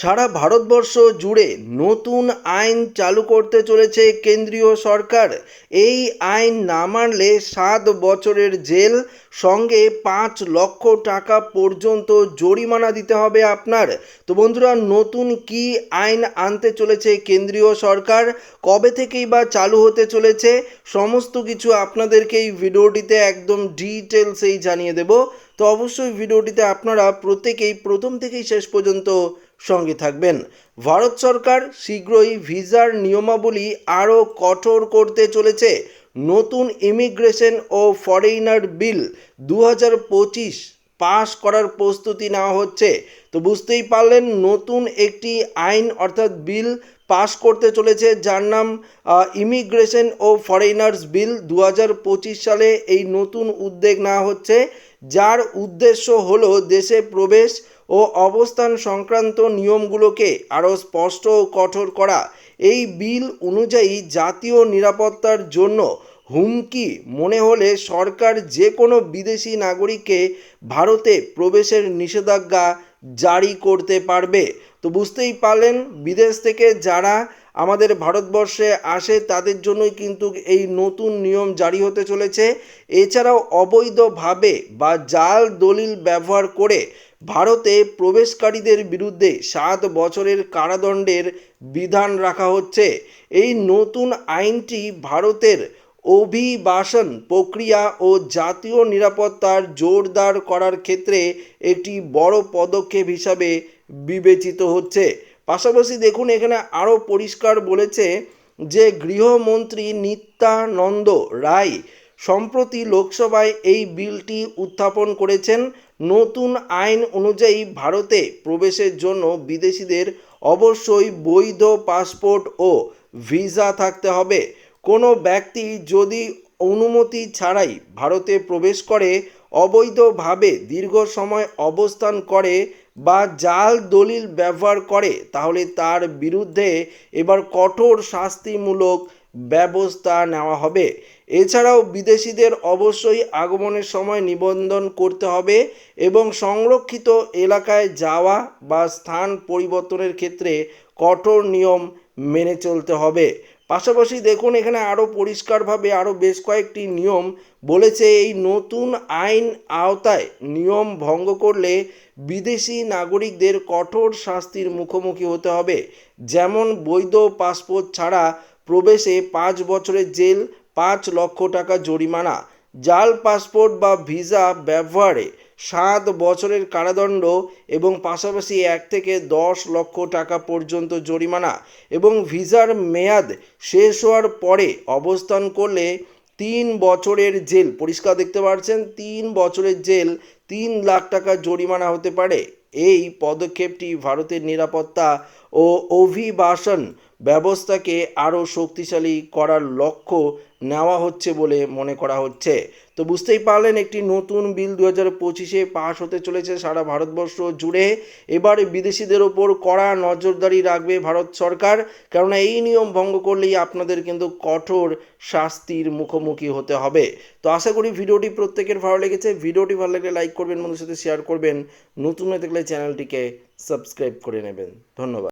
সারা ভারতবর্ষ জুড়ে নতুন আইন চালু করতে চলেছে কেন্দ্রীয় সরকার। এই আইন না মানলে সাত বছরের জেল, সঙ্গে পাঁচ লক্ষ টাকা পর্যন্ত জরিমানা দিতে হবে আপনার। তো বন্ধুরা, নতুন কি আইন আনতে চলেছে কেন্দ্রীয় সরকার? কবে থেকেই বা চালু হতে চলেছে? সমস্ত কিছু আপনাদেরকে এই ভিডিওটিতে একদম ডিটেলসেই জানিয়ে দেব। তো অবশ্যই ভিডিওটিতে আপনারা প্রত্যেকেই প্রথম থেকেই শেষ পর্যন্ত সঙ্গে থাকবেন। ভারত সরকার শীঘ্রই ভিসার নিয়মাবলী আরও কঠোর করতে চলেছে। নতুন ইমিগ্রেশন ও ফরেইনার বিল দু হাজার পঁচিশ পাশ করার প্রস্তুতি নেওয়া হচ্ছে। তো বুঝতেই পারলেন, নতুন একটি আইন অর্থাৎ বিল পাশ করতে চলেছে, যার নাম ইমিগ্রেশন ও ফরেইনার্স বিল দু হাজার পঁচিশ সালে এই নতুন উদ্যোগ নেওয়া হচ্ছে, যার উদ্দেশ্য হলো দেশে প্রবেশ ও অবস্থান সংক্রান্ত নিয়মগুলোকে আরও স্পষ্ট ও কঠোর করা। এই বিল অনুযায়ী জাতীয় নিরাপত্তার জন্য হুমকি মনে হলে সরকার যে কোনো বিদেশি নাগরিককে ভারতে প্রবেশের নিষেধাজ্ঞা জারি করতে পারবে। তো বুঝতেই পারলেন, বিদেশ থেকে যারা আমাদের ভারতবর্ষে আসে, তাদের জন্যই কিন্তু এই নতুন নিয়ম জারি হতে চলেছে। এছাড়াও অবৈধভাবে বা জাল দলিল ব্যবহার করে ভারতে প্রবেশকারীদের বিরুদ্ধে সাত বছরের কারাদণ্ডের বিধান রাখা হচ্ছে। এই নতুন আইনটি ভারতের অভিবাসন প্রক্রিয়া ও জাতীয় নিরাপত্তার জোরদার করার ক্ষেত্রে একটি বড় পদক্ষেপ হিসাবে বিবেচিত হচ্ছে। পাশাপাশি দেখুন, এখানে আরও পরিষ্কার বলেছে যে গৃহমন্ত্রী নিত্যানন্দ রায় সম্প্রতি লোকসভায় এই বিলটি উত্থাপন করেছেন। নতুন আইন অনুযায়ী ভারতে প্রবেশের জন্য বিদেশিদের অবশ্যই বৈধ পাসপোর্ট ও ভিসা থাকতে হবে। কোনো ব্যক্তি যদি অনুমতি ছাড়াই ভারতে প্রবেশ করে, অবৈধভাবে দীর্ঘ সময় অবস্থান করে বা জাল দলিল ব্যবহার করে, তাহলে তার বিরুদ্ধে এবার কঠোর শাস্তিমূলক ব্যবস্থা নেওয়া হবে। এছাড়াও বিদেশিদের অবশ্যই আগমনের সময় নিবন্ধন করতে হবে এবং সংরক্ষিত এলাকায় যাওয়া বা স্থান পরিবর্তনের ক্ষেত্রে কঠোর নিয়ম মেনে চলতে হবে। পাশাপাশি দেখুন, এখানে আরও পরিষ্কারভাবে আরও বেশ কয়েকটি নিয়ম বলেছে। এই নতুন আইন আওতায় নিয়ম ভঙ্গ করলে বিদেশি নাগরিকদের কঠোর শাস্তির মুখোমুখি হতে হবে। যেমন বৈধ পাসপোর্ট ছাড়া প্রবেশে পাঁচ বছরের জেল, পাঁচ লক্ষ টাকা জরিমানা, জাল পাসপোর্ট বা ভিসা ব্যবহারে সাত বছরের কারাদণ্ড এবং পাশাপাশি এক থেকে দশ লক্ষ টাকা পর্যন্ত জরিমানা এবং ভিসার মেয়াদ শেষ হওয়ার পরে অবস্থান করলে তিন বছরের জেল। পরিষ্কার দেখতে পাচ্ছেন, তিন বছরের জেল, তিন লাখ টাকা জরিমানা হতে পারে। এই পদক্ষেপটি ভারতের নিরাপত্তা ও অভিবাসন ব্যবস্থাকে আরও শক্তিশালী করার লক্ষ্য নেওয়া হচ্ছে বলে মনে করা হচ্ছে। তো বুঝতেই পারলেন একটি নতুন বিল দু হাজার পঁচিশে পাশ হতে চলেছে সারা ভারতবর্ষ জুড়ে। এবার বিদেশিদের ওপর কড়া নজরদারি রাখবে ভারত সরকার। কেননা এই নিয়ম ভঙ্গ করলেই আপনাদের কিন্তু কঠোর শাস্তির মুখোমুখি হতে হবে। তো আশা করি ভিডিওটি প্রত্যেকের ভালো লেগেছে। ভিডিওটি ভালো লাগলে লাইক করবেন বন্ধুর সাথে শেয়ার করবেন। নতুন হয়ে থাকলে চ্যানেলটিকে সাবস্ক্রাইব করে নেবেন। ধন্যবাদ।